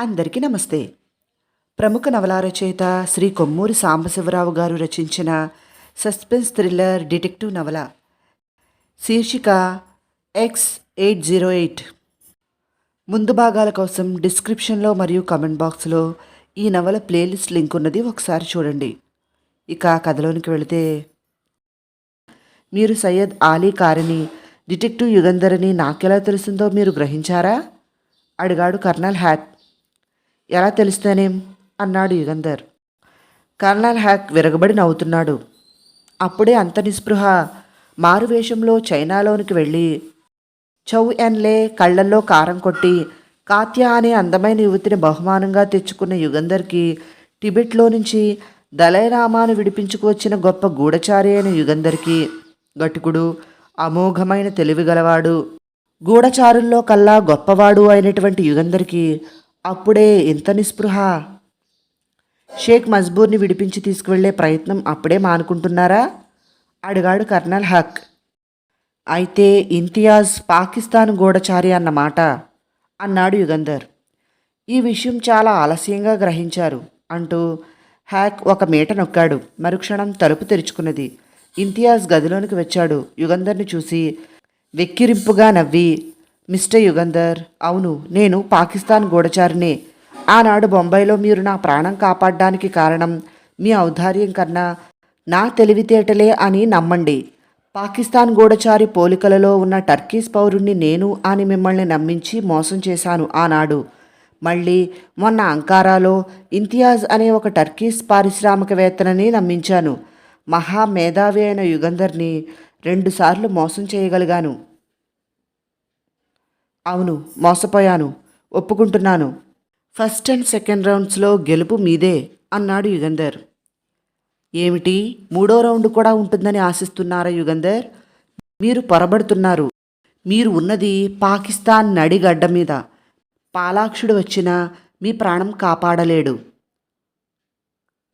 అందరికీ నమస్తే. ప్రముఖ నవలా రచయిత శ్రీ కొమ్మూరి సాంబశివరావు గారు రచించిన సస్పెన్స్ థ్రిల్లర్ డిటెక్టివ్ నవల. శీర్షిక ఎక్స్ ఎయిట్ జీరో ఎయిట్. ముందు భాగాల కోసం డిస్క్రిప్షన్లో మరియు కమెంట్ బాక్స్లో ఈ నవల ప్లేలిస్ట్ లింక్ ఉన్నది ఒకసారి చూడండి. ఇక కథలోనికి వెళితే మీరు సయ్యద్ ఆలీ కారిని డిటెక్టివ్ యుగంధర్ నాకెలా తెలిసిందో మీరు గ్రహించారా? అడిగాడు కర్నల్ హ్యాట్. ఎలా తెలుస్తేనేం? అన్నాడు యుగంధర్. కర్నల్ హ్యాక్ విరగబడి నవ్వుతున్నాడు. అప్పుడే అంత నిస్పృహ మారువేషంలో చైనాలోనికి వెళ్ళి చౌ ఎన్లే కళ్ళల్లో కారం కొట్టి కాత్య అనే అందమైన యువతిని బహుమానంగా తెచ్చుకున్న యుగంధర్కి టిబెట్లో నుంచి దళైరామాను విడిపించుకువచ్చిన గొప్ప గూఢచారి అయిన యుగంధర్కి గటుకుడు అమోఘమైన తెలివిగలవాడు గూఢచారుల్లో కల్లా గొప్పవాడు అయినటువంటి యుగంధర్కి అప్పుడే ఇంత నిస్పృహ. షేక్ మజ్బూర్ని విడిపించి తీసుకువెళ్ళే ప్రయత్నం అప్పుడే మానుకుంటున్నారా? అడిగాడు కర్నల్ హక్. అయితే ఇంతియాజ్ పాకిస్తాన్ గూఢచారి అన్నమాట అన్నాడు యుగంధర్. ఈ విషయం చాలా ఆలస్యంగా గ్రహించారు అంటూ హ్యాక్ ఒక మీట నొక్కాడు. మరుక్షణం తలుపు తెరుచుకున్నది. ఇంతియాజ్ గదిలోనికి వచ్చాడు. యుగంధర్ని చూసి వెక్కిరింపుగా నవ్వి మిస్టర్ యుగంధర్ అవును నేను పాకిస్తాన్ గూఢచారినే ఆనాడు బొంబాయిలో మీరు నా ప్రాణం కాపాడడానికి కారణం మీ ఔదార్యం కన్నా నా తెలివితేటలే అని నమ్మండి. పాకిస్తాన్ గూఢచారి పోలికలలో ఉన్న టర్కీస్ పౌరుణ్ణి నేను అని మిమ్మల్ని నమ్మించి మోసం చేశాను ఆనాడు. మళ్ళీ మొన్న అంకారాలో ఇంతియాజ్ అనే ఒక టర్కీస్ పారిశ్రామికవేత్తనని నమ్మించాను. మహా మేధావి అయిన యుగంధర్ని రెండుసార్లు మోసం చేయగలిగాను. అవును మోసపోయాను ఒప్పుకుంటున్నాను. ఫస్ట్ అండ్ సెకండ్ రౌండ్స్లో గెలుపు మీదే అన్నాడు యుగంధర్. ఏమిటి? మూడో రౌండ్ కూడా ఉంటుందని ఆశిస్తున్నారా యుగంధర్? మీరు పొరబడుతున్నారు. మీరు ఉన్నది పాకిస్తాన్ నడిగడ్డ మీద. పాలాక్షుడు వచ్చినా మీ ప్రాణం కాపాడలేడు.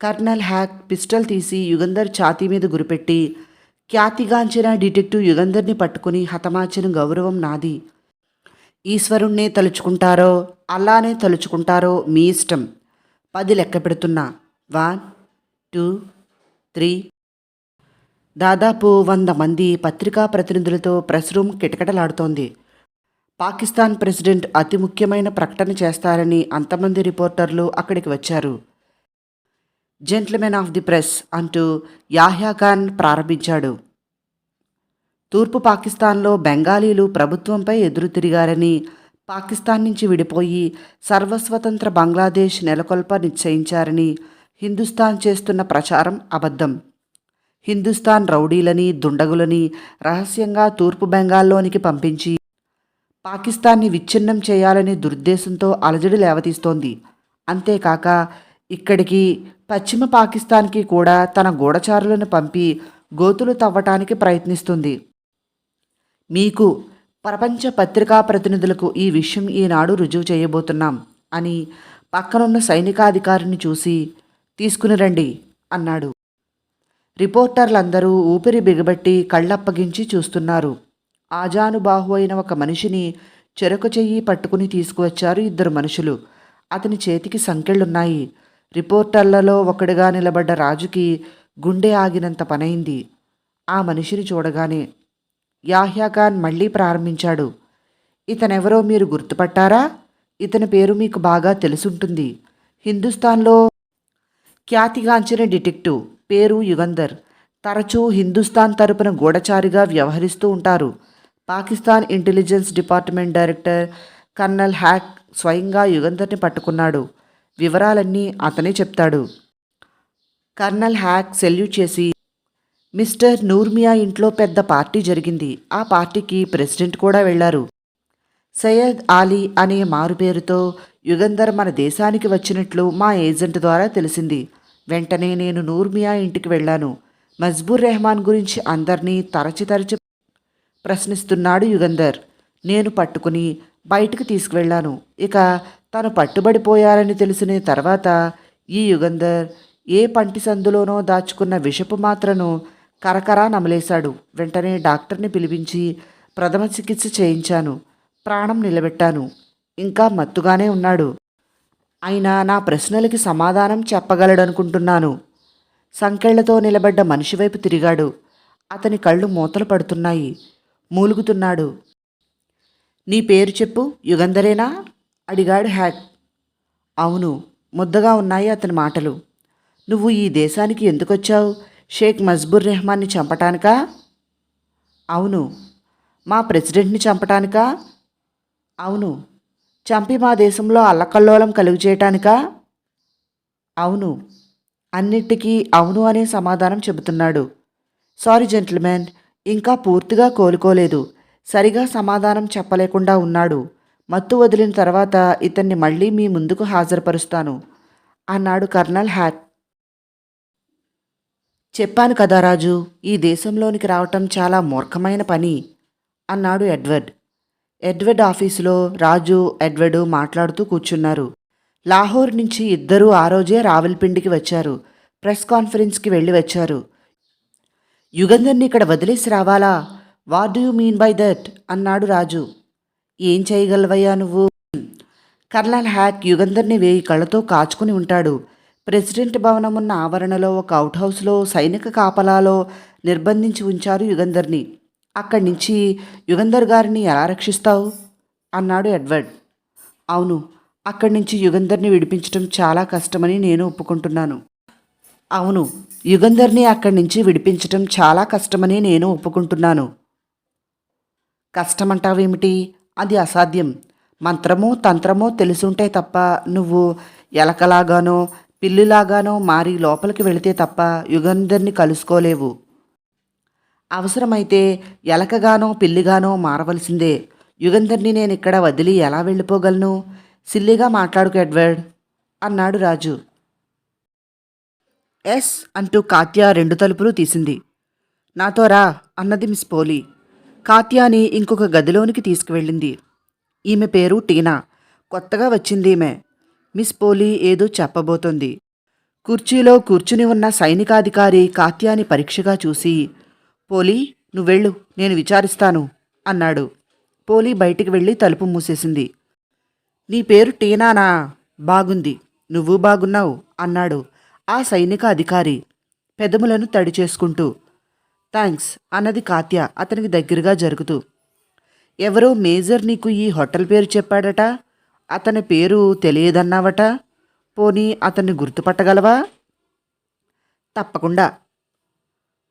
కర్నల్ హ్యాక్ పిస్టల్ తీసి యుగంధర్ ఛాతీ మీద గురిపెట్టి ఖ్యాతిగాంచిన డిటెక్టివ్ యుగంధర్ని పట్టుకుని హతమార్చిన గౌరవం నాది. ఈశ్వరుణ్ణే తలుచుకుంటారో అల్లానే తలుచుకుంటారో మీ ఇష్టం. పది లెక్క పెడుతున్నా. One two three. దాదాపు వంద మంది పత్రికా ప్రతినిధులతో ప్రెస్ రూమ్ కిటకిటలాడుతోంది. పాకిస్తాన్ ప్రెసిడెంట్ అతి ముఖ్యమైన ప్రకటన చేస్తారని అంతమంది రిపోర్టర్లు అక్కడికి వచ్చారు. జెంట్మెన్ ఆఫ్ ది ప్రెస్ అంటూ యాహ్యా ఖాన్ ప్రారంభించాడు. తూర్పు పాకిస్తాన్లో బెంగాలీలు ప్రభుత్వంపై ఎదురు తిరిగారని పాకిస్తాన్ నుంచి విడిపోయి సర్వస్వతంత్ర బంగ్లాదేశ్ నెలకొల్ప నిశ్చయించారని హిందుస్థాన్ చేస్తున్న ప్రచారం అబద్ధం. హిందుస్థాన్ రౌడీలని దుండగులని రహస్యంగా తూర్పు బెంగాల్లోనికి పంపించి పాకిస్తాన్ని విచ్ఛిన్నం చేయాలనే దురుద్దేశంతో అలజడి లేవతీస్తోంది. అంతేకాక ఇక్కడికి పశ్చిమ పాకిస్తాన్కి కూడా తన గూఢచారులను పంపి గోతులు తవ్వటానికి ప్రయత్నిస్తుంది. మీకు ప్రపంచ పత్రికా ప్రతినిధులకు ఈ విషయం ఈనాడు రుజువు చేయబోతున్నాం అని పక్కనున్న సైనికాధికారిని చూసి తీసుకుని రండి అన్నాడు. రిపోర్టర్లందరూ ఊపిరి బిగబట్టి కళ్ళప్పగించి చూస్తున్నారు. ఆజానుబాహు అయిన ఒక మనిషిని చెరకు చెయ్యి పట్టుకుని తీసుకువచ్చారు ఇద్దరు మనుషులు. అతని చేతికి సంకెళ్ళున్నాయి. రిపోర్టర్లలో ఒకడిగా నిలబడ్డ రాజుకి గుండె ఆగినంత పనైంది. ఆ మనిషిని చూడగానే యాహ్యాఖాన్ మళ్ళీ మళ్ళీ ప్రారంభించాడు. ఇతనెవరో మీరు గుర్తుపట్టారా? ఇతని పేరు మీకు బాగా తెలుసుంటుంది. హిందుస్థాన్లో ఖ్యాతిగాంచిన డిటెక్టివ్ పేరు యుగంధర్. తరచూ హిందుస్థాన్ తరపున గూఢచారిగా వ్యవహరిస్తూ ఉంటారు. Pakistan intelligence department director colonel Hack స్వయంగా యుగంధర్ని పట్టుకున్నాడు. వివరాలన్నీ అతనే చెప్తాడు. కర్నల్ హ్యాక్ సెల్యూట్ చేసి మిస్టర్ నూర్మియా ఇంట్లో పెద్ద పార్టీ జరిగింది. ఆ పార్టీకి ప్రెసిడెంట్ కూడా వెళ్ళారు. సయ్యద్ ఆలీ అనే మారుపేరుతో యుగంధర్ మన దేశానికి వచ్చినట్లు మా ఏజెంట్ ద్వారా తెలిసింది. వెంటనే నేను నూర్మియా ఇంటికి వెళ్ళాను మజ్బూర్ రెహమాన్ గురించి అందరినీ తరచి తరచి ప్రశ్నిస్తున్నాడు యుగంధర్. నేను పట్టుకుని బయటకు తీసుకువెళ్ళాను. ఇక తను పట్టుబడిపోయారని తెలిసిన తర్వాత ఈ యుగంధర్ ఏ పంటి సందులోనో దాచుకున్న విషపు మాత్రను కరకరా నమలేశాడు. వెంటనే డాక్టర్ని పిలిపించి ప్రథమ చికిత్స చేయించాను. ప్రాణం నిలబెట్టాను. ఇంకా మత్తుగానే ఉన్నాడు. అయినా నా ప్రశ్నలకి సమాధానం చెప్పగలడనుకుంటున్నాను. సంకెళ్ళతో నిలబడ్డ మనిషి వైపు తిరిగాడు. అతని కళ్ళు మూతలు పడుతున్నాయి. మూలుగుతున్నాడు. నీ పేరు చెప్పు యుగంధరేనా? అడిగాడు హ్యాక్. అవును ముద్దగా ఉన్నాయి అతని మాటలు. నువ్వు ఈ దేశానికి ఎందుకొచ్చావు? షేక్ మజ్బూర్ రెహమాన్ని చంపటానికా? అవును. మా ప్రెసిడెంట్ని చంపటానికా? అవును. చంపి మా దేశంలో అల్లకల్లోలం కలుగు చేయటానికా? అవును. అన్నిటికీ అవును అనే సమాధానం చెబుతున్నాడు. Sorry gentlemen. ఇంకా పూర్తిగా కోలుకోలేదు. సరిగా సమాధానం చెప్పలేకుండా ఉన్నాడు. మత్తు వదిలిన తర్వాత ఇతన్ని మళ్ళీ మీ ముందుకు హాజరుపరుస్తాను అన్నాడు కర్నల్ హ్యాక్ చెప్పాను కదా రాజు ఈ దేశంలోనికి రావటం చాలా మూర్ఖమైన పని అన్నాడు ఎడ్వర్డ్. ఎడ్వర్డ్ ఆఫీసులో రాజు ఎడ్వర్డ్ మాట్లాడుతూ కూర్చున్నారు. లాహోర్ నుంచి ఇద్దరూ ఆ రోజే రావల్పిండికి వచ్చారు. ప్రెస్ కాన్ఫరెన్స్కి వెళ్ళి వచ్చారు. యుగంధర్ని ఇక్కడ వదిలేసి రావాలా? What do you mean by that? అన్నాడు రాజు. ఏం చేయగలవయ్యా నువ్వు? కర్నల్ హ్యాక్ యుగంధర్ని వేయి కళ్ళతో కాచుకుని ఉంటాడు. ప్రెసిడెంట్ భవనం ఉన్న ఆవరణలో ఒక అవుట్ హౌస్లో సైనిక కాపలాలో నిర్బంధించి ఉంచారు యుగంధర్ని. అక్కడి నుంచి యుగంధర్ గారిని ఎలా రక్షిస్తావు? అన్నాడు ఎడ్వర్డ్. అవును అక్కడి నుంచి యుగంధర్ని విడిపించడం చాలా కష్టమని నేను ఒప్పుకుంటున్నాను. అవును యుగంధర్ని అక్కడి నుంచి విడిపించటం చాలా కష్టమని నేను ఒప్పుకుంటున్నాను. కష్టమంటావేమిటి? అది అసాధ్యం. మంత్రమో తంత్రమో తెలుసుంటే తప్ప నువ్వు ఎలకలాగానో పిల్లిలాగానో మారి లోపలికి వెళితే తప్ప యుగంధర్ని కలుసుకోలేవు. అవసరమైతే ఎలకగానో పిల్లిగానో మారవలసిందే. యుగంధర్ని నేను ఇక్కడ వదిలి ఎలా వెళ్ళిపోగలను? సిల్లిగా మాట్లాడుకు ఎడ్వర్డ్ అన్నాడు రాజు. ఎస్ అంటూ కాత్య రెండు తలుపులు తీసింది. నాతో రా అన్నది మిస్ పోలీ. కాత్యాని ఇంకొక గదిలోనికి తీసుకువెళ్ళింది. ఈమె పేరు టీనా. కొత్తగా వచ్చింది ఈమె. మిస్ పోలీ ఏదో చెప్పబోతోంది. కుర్చీలో కూర్చుని ఉన్న సైనికాధికారి కాత్యాని పరీక్షగా చూసి పోలీ నువ్వెళ్ళు నేను విచారిస్తాను అన్నాడు. పోలీ బయటికి వెళ్ళి తలుపు మూసేసింది. నీ పేరు టీనానా? బాగుంది. నువ్వు బాగున్నావు అన్నాడు ఆ సైనిక అధికారి పెదములను తడి చేసుకుంటూ. థ్యాంక్స్ అన్నది కాత్య అతనికి దగ్గరగా జరుగుతూ. ఎవరో మేజర్ నీకు ఈ హోటల్ పేరు చెప్పాడట? అతని పేరు తెలియదన్నావట? పోనీ అతన్ని గుర్తుపట్టగలవా? తప్పకుండా.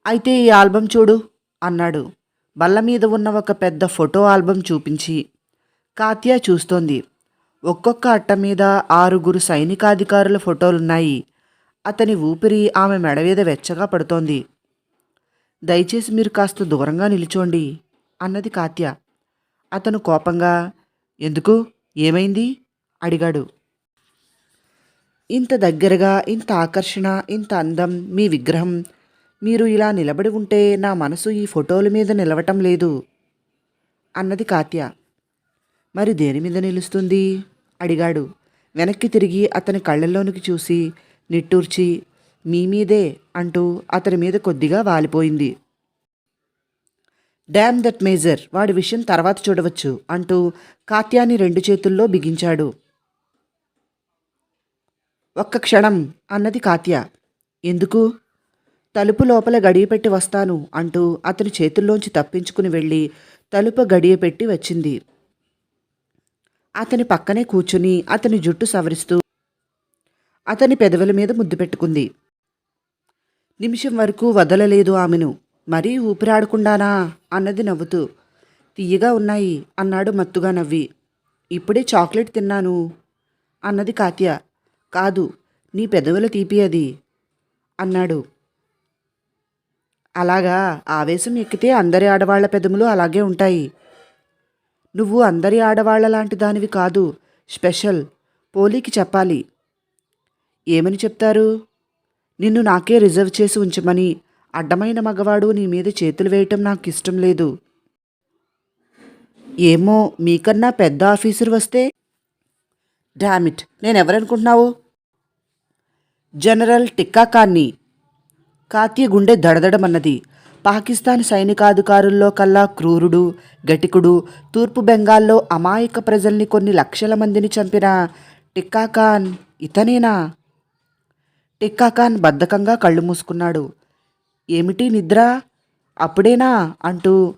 అయితే ఈ ఆల్బం చూడు అన్నాడు. బల్ల మీద ఉన్న ఒక పెద్ద ఫోటో ఆల్బం చూపించి. కాత్యా చూస్తోంది. ఒక్కొక్క అట్ట మీద ఆరుగురు సైనికాధికారుల ఫోటోలున్నాయి. అతని ఊపిరి ఆమె మెడ మీద వెచ్చగా పడుతోంది. దయచేసి మీరు కాస్త దూరంగా నిలుచోండి అన్నది కాత్య. అతను కోపంగా ఎందుకు? ఏమైంది? అడిగాడు. ఇంత దగ్గరగా ఇంత ఆకర్షణ ఇంత అందం మీ విగ్రహం మీరు ఇలా నిలబడి ఉంటే నా మనసు ఈ ఫోటోల మీద నిలవటం లేదు అన్నది కాత్య. మరి దేని మీద నిలుస్తుంది? అడిగాడు. వెనక్కి తిరిగి అతని కళ్ళల్లోనికి చూసి నిట్టూర్చి మీ మీదే అంటూ అతని మీద కొద్దిగా వాలిపోయింది. డ్యామ్ దట్ మేజర్ వాడి విషయం తర్వాత చూడవచ్చు అంటూ కాత్యాని రెండు చేతుల్లో బిగించాడు. ఒక్క క్షణం అన్నది కాత్య. ఎందుకు? తలుపు లోపల గడియపెట్టి వస్తాను అంటూ అతని చేతుల్లోంచి తప్పించుకుని వెళ్ళి తలుపు గడియపెట్టి వచ్చింది. అతని పక్కనే కూర్చుని అతని జుట్టు సవరిస్తూ అతని పెదవుల మీద ముద్దు పెట్టుకుంది. నిమిషం వరకు వదలలేదు ఆమెను. మరీ ఊపిరాడకుండానా? అన్నది నవ్వుతూ. తీయగా ఉన్నాయి అన్నాడు మత్తుగా నవ్వి. ఇప్పుడే చాక్లెట్ తిన్నాను అన్నది కాత్య. కాదు నీ పెదవుల తీపి అది అన్నాడు. అలాగా ఆవేశం ఎక్కితే అందరి ఆడవాళ్ళ పెదములు అలాగే ఉంటాయి. నువ్వు అందరి ఆడవాళ్ళ లాంటి దానివి కాదు స్పెషల్ పోలీకి చెప్పాలి. ఏమని చెప్తారు? నిన్ను నాకే రిజర్వ్ చేసి ఉంచమని అడ్డమైన మగవాడు నీ మీద చేతులు వేయటం నాకు ఇష్టం లేదు. ఏమో మీకన్నా పెద్ద ఆఫీసర్ వస్తే? డామిట్ నేనెవరనుకుంటున్నావు? జనరల్ టిక్కా ఖాన్ని. కాత్య గుండె దడదడమన్నది. పాకిస్తాన్ సైనికాధికారుల్లో కల్లా క్రూరుడు గటికుడు తూర్పు బెంగాల్లో అమాయక ప్రజల్ని కొన్ని లక్షల మందిని చంపిన టిక్కా ఖాన్ ఇతనేనా? టిక్కాఖాన్ బద్ధకంగా కళ్ళు మూసుకున్నాడు. ఏమిటి నిద్ర? అప్పుడేనా? అంటూ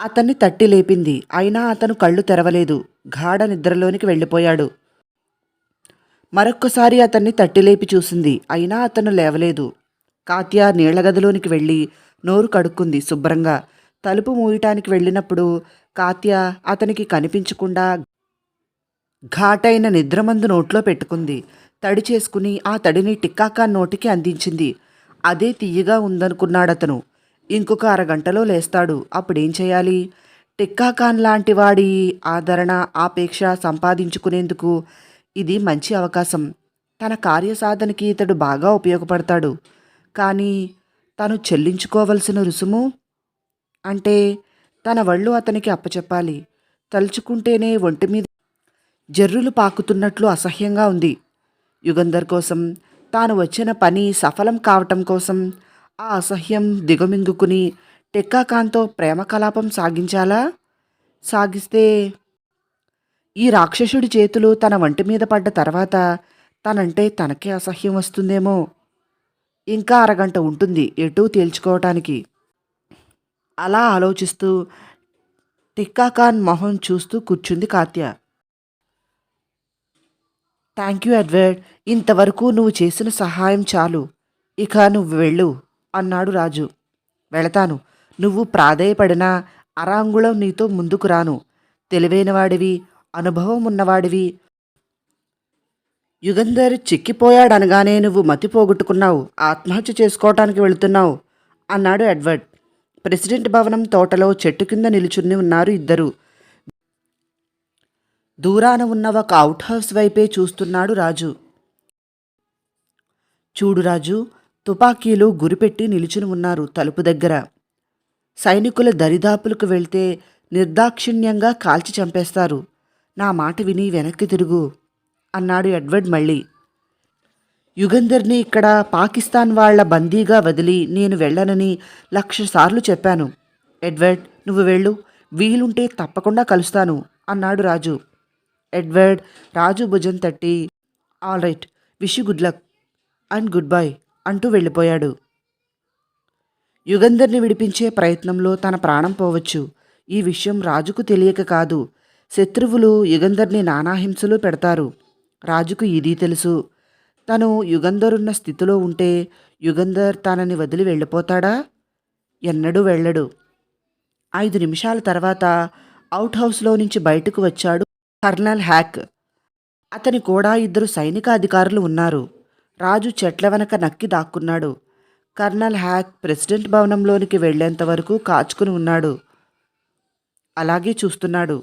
అతన్ని తట్టి లేపింది. అయినా అతను కళ్ళు తెరవలేదు. గాఢ నిద్రలోనికి వెళ్ళిపోయాడు. మరొక్కసారి అతన్ని తట్టి లేపి చూసింది. అయినా అతను లేవలేదు. కాత్య నీళ్ళగదిలోనికి వెళ్ళి నోరు కడుక్కుంది శుభ్రంగా. తలుపు మూయటానికి వెళ్ళినప్పుడు కాత్య అతనికి కనిపించకుండా ఘాటైన నిద్రమందు నోట్లో పెట్టుకుంది. తడి చేసుకుని ఆ తడిని టిక్కాకా నోటికి అందించింది. అదే తీయగా ఉందనుకున్నాడతను. ఇంకొక అరగంటలో లేస్తాడు. అప్పుడేం చేయాలి? టిక్కాకాన్ లాంటి వాడి ఆదరణ ఆపేక్ష సంపాదించుకునేందుకు ఇది మంచి అవకాశం. తన కార్యసాధనకి ఇతడు బాగా ఉపయోగపడతాడు. కానీ తను చెల్లించుకోవలసిన రుసుము? అంటే తన వళ్ళు అతనికి అప్పచెప్పాలి. తలుచుకుంటేనే ఒంటి మీద జర్రులు పాకుతున్నట్లు అసహ్యంగా ఉంది. యుగంధర్ కోసం తాను వచ్చిన పని సఫలం కావటం కోసం ఆ అసహ్యం దిగమింగుకుని టెక్కాకాంతో ప్రేమ కలాపం సాగించాలా? సాగిస్తే ఈ రాక్షసుడి చేతులు తన వంటి మీద పడ్డ తర్వాత తనంటే తనకే అసహ్యం వస్తుందేమో. ఇంకా అరగంట ఉంటుంది ఎటూ తేల్చుకోవటానికి. అలా ఆలోచిస్తూ టిక్కాఖాన్ మొహం చూస్తూ కూర్చుంది కాత్య. థ్యాంక్ యూ ఎడ్వర్డ్ ఇంతవరకు నువ్వు చేసిన సహాయం చాలు. ఇక నువ్వు వెళ్ళు అన్నాడు రాజు. వెళతాను. నువ్వు ప్రాధేయపడినా అరాంగుళం నీతో ముందుకు రాను. తెలివైనవాడివి అనుభవం ఉన్నవాడివి. యుగంధర్ చిక్కిపోయాడనగానే నువ్వు మతి పోగొట్టుకున్నావు. ఆత్మహత్య చేసుకోవటానికి వెళుతున్నావు అన్నాడు ఎడ్వర్డ్. ప్రెసిడెంట్ భవనం తోటలో చెట్టు కింద నిలుచుని ఉన్నారు ఇద్దరు. దూరాన ఉన్న ఒక అవుట్ హౌస్ వైపే చూస్తున్నాడు రాజు. చూడు రాజు తుపాకీలు గురిపెట్టి నిలుచుని ఉన్నారు తలుపు దగ్గర. సైనికుల దరిదాపులకు వెళ్తే నిర్దాక్షిణ్యంగా కాల్చి చంపేస్తారు. నా మాట విని వెనక్కి తిరుగు అన్నాడు ఎడ్వర్డ్ మళ్ళీ. యుగంధర్ని ఇక్కడ పాకిస్తాన్ వాళ్ళ బందీగా వదిలి నేను వెళ్ళనని లక్ష సార్లు చెప్పాను. ఎడ్వర్డ్ నువ్వు వెళ్ళు వీలుంటే తప్పకుండా కలుస్తాను అన్నాడు రాజు. ఎడ్వర్డ్ రాజు భుజం తట్టి all right wish good luck and goodbye అంటూ వెళ్ళిపోయాడు. యుగంధర్ని విడిపించే ప్రయత్నంలో తన ప్రాణం పోవచ్చు. ఈ విషయం రాజుకు తెలియక కాదు. శత్రువులు యుగంధర్ని నానాహింసలు పెడతారు. రాజుకు ఇది తెలుసు. తను యుగంధరున్న స్థితిలో ఉంటే యుగంధర్ తనని వదిలి వెళ్ళిపోతాడా? ఎన్నడూ వెళ్ళడు. ఐదు నిమిషాల తర్వాత అవుట్ హౌస్లో నుంచి బయటకు వచ్చాడు కర్నల్ హ్యాక్. అతని కూడా ఇద్దరు సైనిక అధికారులు ఉన్నారు. రాజు చెట్ల వెనక నక్కి దాక్కున్నాడు. కర్నల్ హ్యాక్ ప్రెసిడెంట్ భవనంలోనికి వెళ్ళేంత వరకు కాచుకుని ఉన్నాడు. అలాగే చూస్తున్నాడు.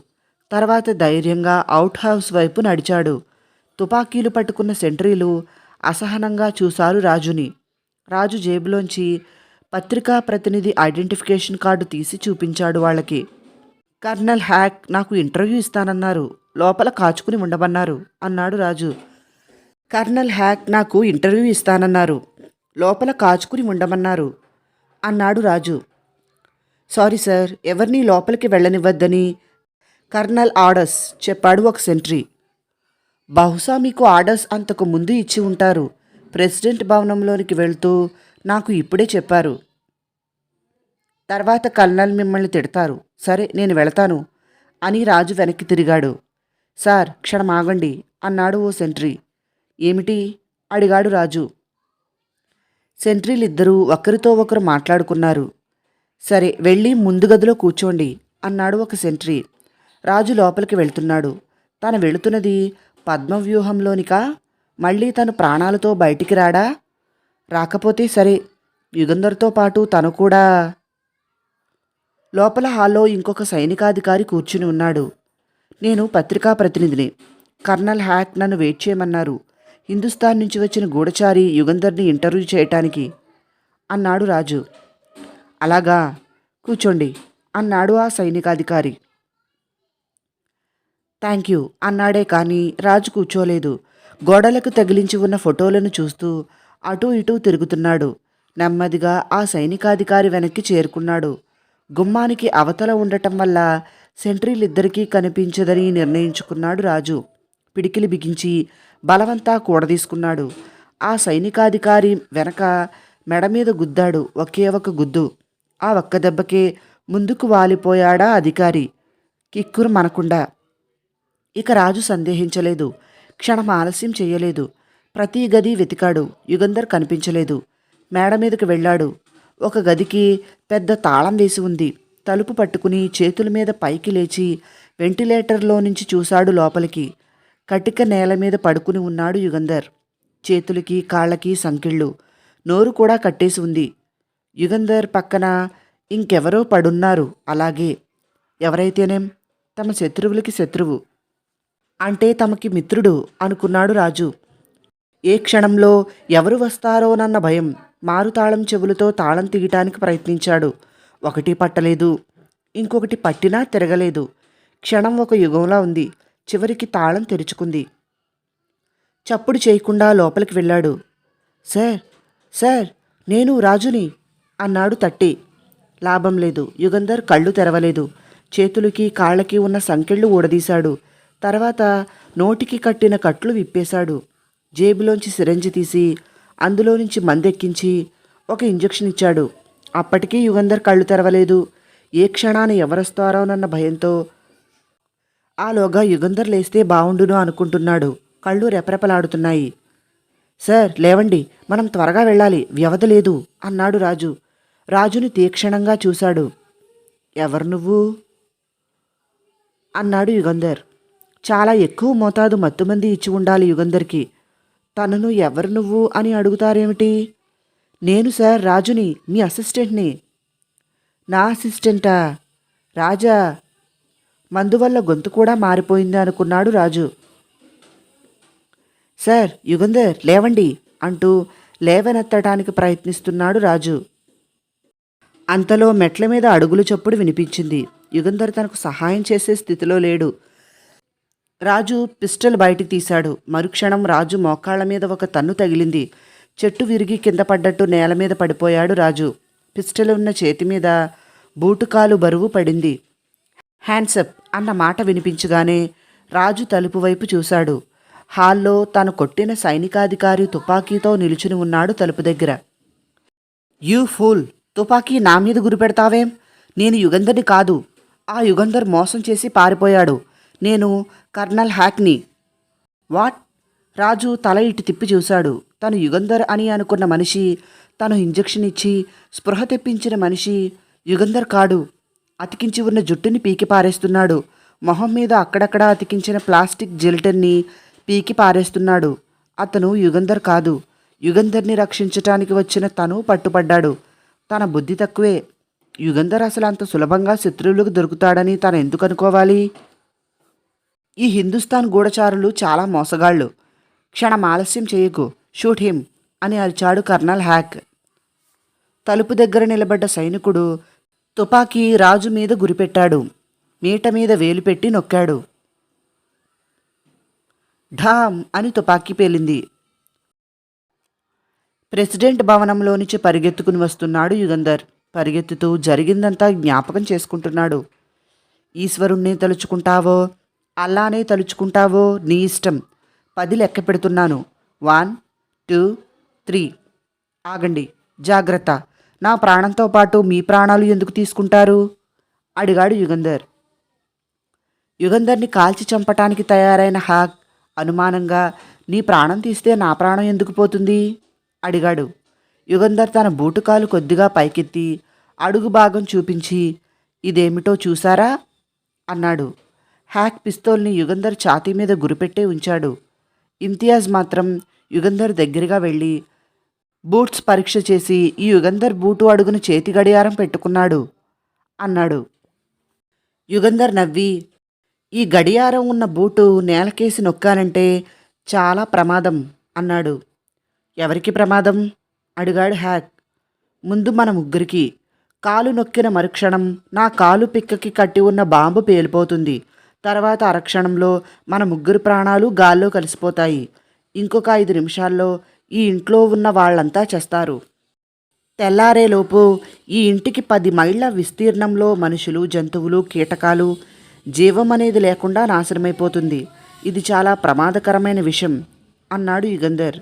తర్వాత ధైర్యంగా అవుట్ హౌస్ వైపు నడిచాడు. తుపాకీలు పట్టుకున్న సెంట్రీలు అసహనంగా చూశారు రాజుని. రాజు జేబులోంచి పత్రికా ప్రతినిధి ఐడెంటిఫికేషన్ కార్డు తీసి చూపించాడు వాళ్ళకి. కర్నల్ హ్యాక్ నాకు ఇంటర్వ్యూ ఇస్తానన్నారు. లోపల కాచుకుని ఉండమన్నారు అన్నాడు రాజు. కర్నల్ హ్యాక్ నాకు ఇంటర్వ్యూ ఇస్తానన్నారు. లోపల కాచుకుని ఉండమన్నారు అన్నాడు రాజు. సారీ సార్ ఎవరిని లోపలికి వెళ్ళనివ్వద్దని కర్నల్ ఆర్డర్స్ చెప్పాడు ఒక సెంట్రీ. బహుశా మీకు ఆర్డర్స్ అంతకు ముందు ఇచ్చి ఉంటారు. ప్రెసిడెంట్ భవనంలోనికి వెళ్తూ నాకు ఇప్పుడే చెప్పారు. తర్వాత కల్నల్ మిమ్మల్ని తిడతారు. సరే నేను వెళతాను అని రాజు వెనక్కి తిరిగాడు. సార్ క్షణం ఆగండి అన్నాడు ఓ సెంట్రీ. ఏమిటి? అడిగాడు రాజు. సెంట్రీలిద్దరూ ఒకరితో ఒకరు మాట్లాడుకున్నారు. సరే వెళ్ళి ముందు గదిలో కూర్చోండి అన్నాడు ఒక సెంట్రీ. రాజు లోపలికి వెళ్తున్నాడు. తను వెళుతున్నది పద్మవ్యూహంలోనికా? మళ్ళీ తను ప్రాణాలతో బయటికి రాడా? రాకపోతే సరే యుగంధర్తో పాటు తను కూడా. లోపల హాల్లో ఇంకొక సైనికాధికారి కూర్చుని ఉన్నాడు. నేను పత్రికా ప్రతినిధిని. కర్నల్ హ్యాక్ నన్ను వెయిట్ చేయమన్నారు. హిందుస్థాన్ నుంచి వచ్చిన గూఢచారి యుగంధర్ని ఇంటర్వ్యూ చేయటానికి. అన్నాడు రాజు. అలాగా? కూర్చోండి. అన్నాడు ఆ సైనికాధికారి. Thank you. అన్నాడే కానీ రాజు కూర్చోలేదు. గోడలకు తగిలించి ఉన్న ఫోటోలను చూస్తూ అటూ ఇటూ తిరుగుతున్నాడు. నెమ్మదిగా ఆ సైనికాధికారి వెనక్కి చేరుకున్నాడు. గుమ్మానికి అవతల ఉండటం వల్ల సెంట్రీలిద్దరికీ కనిపించదని నిర్ణయించుకున్నాడు రాజు. పిడికిలి బిగించి బలవంతా కూడదీసుకున్నాడు. ఆ సైనికాధికారి వెనక మెడ మీద గుద్దాడు ఒకే ఒక గుద్దు. ఆ ఒక్క దెబ్బకే ముందుకు వాలిపోయాడా అధికారి? కిక్కురు మనకుండా. ఇక రాజు సందేహించలేదు. క్షణం ఆలస్యం చేయలేదు. ప్రతి గది వెతికాడు. యుగంధర్ కనిపించలేదు. మేడ మీదకి వెళ్ళాడు. ఒక గదికి పెద్ద తాళం వేసి ఉంది. తలుపు పట్టుకుని చేతుల మీద పైకి లేచి వెంటిలేటర్లో నుంచి చూశాడు లోపలికి. కటిక నేల మీద పడుకుని ఉన్నాడు యుగంధర్. చేతులకి కాళ్ళకి సంకెళ్ళు. నోరు కూడా కట్టేసి ఉంది. యుగంధర్ పక్కన ఇంకెవరో పడున్నారు. అలాగే. ఎవరైతేనేం? తమ శత్రువులకి శత్రువు. అంటే తమకి మిత్రుడు అనుకున్నాడు రాజు. ఏ క్షణంలో ఎవరు వస్తారోనన్న భయం మారుతాళం చెవులతో తాళం తీయటానికి ప్రయత్నించాడు. ఒకటి పట్టలేదు ఇంకొకటి పట్టినా తిరగలేదు. క్షణం ఒక యుగంలా ఉంది. చివరికి తాళం తెరుచుకుంది. చప్పుడు చేయకుండా లోపలికి వెళ్ళాడు. సార్ సార్ నేను రాజుని అన్నాడు తట్టి. లాభం లేదు. యుగంధర్ కళ్ళు తెరవలేదు. చేతులకి కాళ్ళకి ఉన్న సంకెళ్ళు ఊడదీశాడు. తర్వాత నోటికి కట్టిన కట్లు విప్పేశాడు. జేబులోంచి సిరంజి తీసి అందులో నుంచి మందెక్కించి ఒక ఇంజెక్షన్ ఇచ్చాడు అప్పటికీ యుగంధర్ కళ్ళు తెరవలేదు. ఏ క్షణాన్ని ఎవరొస్తారోనన్న భయంతో. ఆలోగా యుగంధర్ లేస్తే బావుండును అనుకుంటున్నాడు. కళ్ళు రెపరెపలాడుతున్నాయి. సార్ లేవండి. మనం త్వరగా వెళ్ళాలి. వ్యవధి లేదు అన్నాడు రాజు. రాజుని తీక్షణంగా చూశాడు. ఎవరు నువ్వు? అన్నాడు యుగంధర్. చాలా ఎక్కువ మోతాదు మత్తుమంది ఇచ్చి ఉండాలి యుగంధర్కి. తనను ఎవరు నువ్వు అని అడుగుతారేమిటి? నేను సార్ రాజుని మీ అసిస్టెంట్ని. నా అసిస్టెంటా? రాజా మందు వల్ల గొంతు కూడా మారిపోయింది అనుకున్నాడు రాజు. సార్ యుగంధర్ లేవండి అంటూ లేవనెత్తడానికి ప్రయత్నిస్తున్నాడు రాజు. అంతలో మెట్ల మీద అడుగులు చప్పుడు వినిపించింది. యుగంధర్ తనకు సహాయం చేసే స్థితిలో లేడు. రాజు పిస్టల్ బయటికి తీశాడు. మరుక్షణం రాజు మోకాళ్ళ మీద ఒక తన్ను తగిలింది. చెట్టు విరిగి కింద పడ్డట్టు నేల మీద పడిపోయాడు రాజు. పిస్టల్ ఉన్న చేతి మీద బూటుకాలు బరువు పడింది. హ్యాండ్సప్ అన్న మాట వినిపించగానే రాజు తలుపు వైపు చూశాడు. హాల్లో తాను కొట్టిన సైనికాధికారి తుపాకీతో నిలుచుని ఉన్నాడు తలుపు దగ్గర. You fool! తుపాకీ నా మీద గురిపెడతావేం నేను యుగంధర్ని కాదు. ఆ యుగంధర్ మోసం చేసి పారిపోయాడు. నేను కర్నల్ హ్యాక్ని వాట్? రాజు తల ఇటు తిప్పి చూశాడు. తను యుగంధర్ అని అనుకున్న మనిషి తను ఇంజెక్షన్ ఇచ్చి స్పృహ తెప్పించిన మనిషి యుగంధర్ కాడు. అతికించి ఉన్న జుట్టుని పీకి పారేస్తున్నాడు. మొహం మీద అక్కడక్కడ అతికించిన ప్లాస్టిక్ జిల్టన్ని పీకి పారేస్తున్నాడు. అతను యుగంధర్ కాదు. యుగంధర్ని రక్షించటానికి వచ్చిన తను పట్టుపడ్డాడు. తన బుద్ధి తక్కువే. యుగంధర్ అసలు అంత సులభంగా శత్రువులకు దొరుకుతాడని తను ఎందుకు అనుకోవాలి? ఈ హిందుస్థాన్ గూఢచారులు చాలా మోసగాళ్ళు. క్షణం ఆలస్యం చేయకు. షూట్ హిమ్ అని అరిచాడు కర్నల్ హ్యాక్. తలుపు దగ్గర నిలబడ్డ సైనికుడు తుపాకీ రాజు మీద గురిపెట్టాడు. మీట మీద వేలు పెట్టి నొక్కాడు. ఢామ్ అని తుపాకీ పేలింది. ప్రెసిడెంట్ భవనంలో నుంచి పరిగెత్తుకుని వస్తున్నాడు యుగంధర్. పరిగెత్తుతూ జరిగిందంతా జ్ఞాపకం చేసుకుంటున్నాడు. ఈశ్వరుణ్ణి తలుచుకుంటావో అల్లానే తలుచుకుంటావో నీ ఇష్టం. పది లెక్క పెడుతున్నాను. One two three. ఆగండి జాగ్రత్త. నా ప్రాణంతో పాటు మీ ప్రాణాలు ఎందుకు తీసుకుంటారు? అడిగాడు యుగంధర్. యుగంధర్ని కాల్చి చంపటానికి తయారైన హాక్ అనుమానంగా నీ ప్రాణం తీస్తే నా ప్రాణం ఎందుకు పోతుంది? అడిగాడు. యుగంధర్ తన బూటుకాలు కొద్దిగా పైకెత్తి అడుగు భాగం చూపించి ఇదేమిటో చూసారా అన్నాడు. హ్యాక్ పిస్తోల్ని యుగంధర్ ఛాతీ మీద గురిపెట్టే ఉంచాడు. ఇమ్తియాజ్ మాత్రం యుగంధర్ దగ్గరగా వెళ్ళి బూట్స్ పరీక్ష చేసి ఈ యుగంధర్ బూటు అడుగును చేతి గడియారం పెట్టుకున్నాడు అన్నాడు. యుగంధర్ నవ్వి ఈ గడియారం ఉన్న బూటు నేలకేసి నొక్కానంటే చాలా ప్రమాదం అన్నాడు. ఎవరికి ప్రమాదం? అడిగాడు హ్యాక్. ముందు మన ముగ్గురికి. కాలు నొక్కిన మరుక్షణం నా కాలు పిక్కకి కట్టి ఉన్న బాంబు పేలిపోతుంది. తర్వాత అరక్షణంలో మన ముగ్గురు ప్రాణాలు గాల్లో కలిసిపోతాయి. ఇంకొక ఐదు నిమిషాల్లో ఈ ఇంట్లో ఉన్న వాళ్ళంతా చేస్తారు. తెల్లారేలోపు ఈ ఇంటికి పది మైళ్ళ విస్తీర్ణంలో మనుషులు జంతువులు కీటకాలు జీవం అనేది లేకుండా నాశనమైపోతుంది. ఇది చాలా ప్రమాదకరమైన విషయం అన్నాడు యుగంధర్.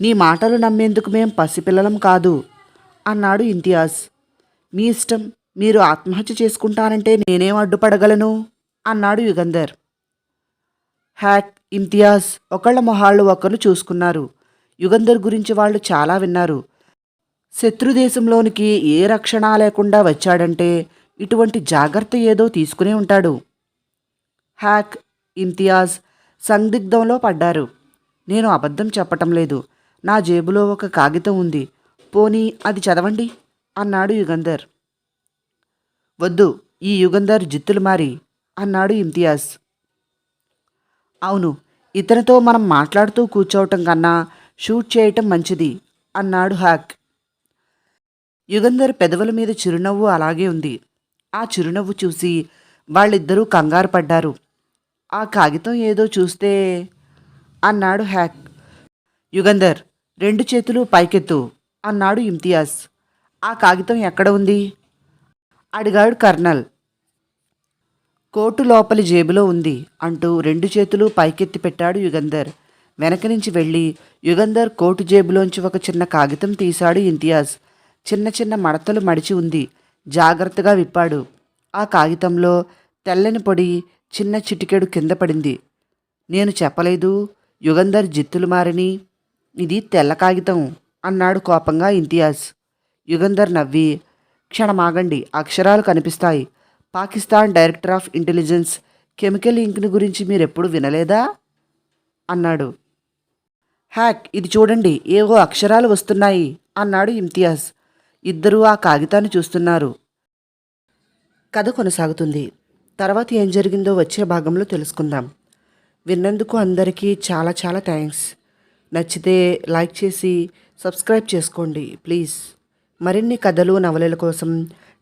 నీ మాటలు నమ్మేందుకు మేం పసిపిల్లలం కాదు అన్నాడు ఇంతియాజ్. మీ ఇష్టం మీరు ఆత్మహత్య చేసుకుంటానంటే నేనేం అడ్డుపడగలను? అన్నాడు యుగంధర్. హ్యాక్ ఇమ్తియాజ్ ఒకళ్ళ మొహాళ్ళు ఒకరు చూసుకున్నారు. యుగంధర్ గురించి వాళ్ళు చాలా విన్నారు. శత్రుదేశంలోనికి ఏ రక్షణ లేకుండా వచ్చాడంటే ఇటువంటి జాగ్రత్త ఏదో తీసుకునే ఉంటాడు. హ్యాక్ ఇమ్తియాజ్ సందిగ్ధంలో పడ్డారు. నేను అబద్ధం చెప్పటం లేదు. నా జేబులో ఒక కాగితం ఉంది. పోనీ అది చదవండి అన్నాడు యుగంధర్. వద్దు ఈ యుగంధర్ జిత్తులు మారి అన్నాడు ఇమ్తియాజ్ అవును ఇతనితో మనం మాట్లాడుతూ కూర్చోవటం కన్నా షూట్ చేయటం మంచిది అన్నాడు హ్యాక్. యుగంధర్ పెదవుల మీద చిరునవ్వు అలాగే ఉంది. ఆ చిరునవ్వు చూసి వాళ్ళిద్దరూ కంగారు పడ్డారు. ఆ కాగితం ఏదో చూస్తే అన్నాడు హ్యాక్. యుగంధర్ రెండు చేతులు పైకెత్తు అన్నాడు ఇమ్తియాజ్ ఆ కాగితం ఎక్కడ ఉంది? అడిగాడు కర్నల్. కోటు లోపలి జేబులో ఉంది అంటూ రెండు చేతులు పైకెత్తి పెట్టాడు యుగంధర్. వెనక నుంచి వెళ్ళి యుగంధర్ కోటు జేబులోంచి ఒక చిన్న కాగితం తీశాడు ఇంతియాజ్. చిన్న చిన్న మడతలు మడిచి ఉంది. జాగ్రత్తగా విప్పాడు. ఆ కాగితంలో తెల్లని పొడి చిన్న చిటికెడు కింద పడింది. నేను చెప్పలేదు యుగంధర్ జిత్తులు మారిని. ఇది తెల్ల కాగితం అన్నాడు కోపంగా ఇంతియాజ్. యుగంధర్ నవ్వి క్షణమాగండి అక్షరాలు కనిపిస్తాయి. Pakistan director of intelligence chemical ఇంక్ని గురించి మీరెప్పుడు వినలేదా? అన్నాడు. హ్యాక్ ఇది చూడండి ఏవో అక్షరాలు వస్తున్నాయి అన్నాడు ఇమ్తియాజ్. ఇద్దరూ ఆ కాగితాన్ని చూస్తున్నారు. కథ కొనసాగుతుంది. తర్వాత ఏం జరిగిందో వచ్చే భాగంలో తెలుసుకుందాం. విన్నందుకు అందరికీ చాలా చాలా థ్యాంక్స్. నచ్చితే లైక్ చేసి సబ్స్క్రైబ్ చేసుకోండి ప్లీజ్. మరిన్ని కథలు నవలల కోసం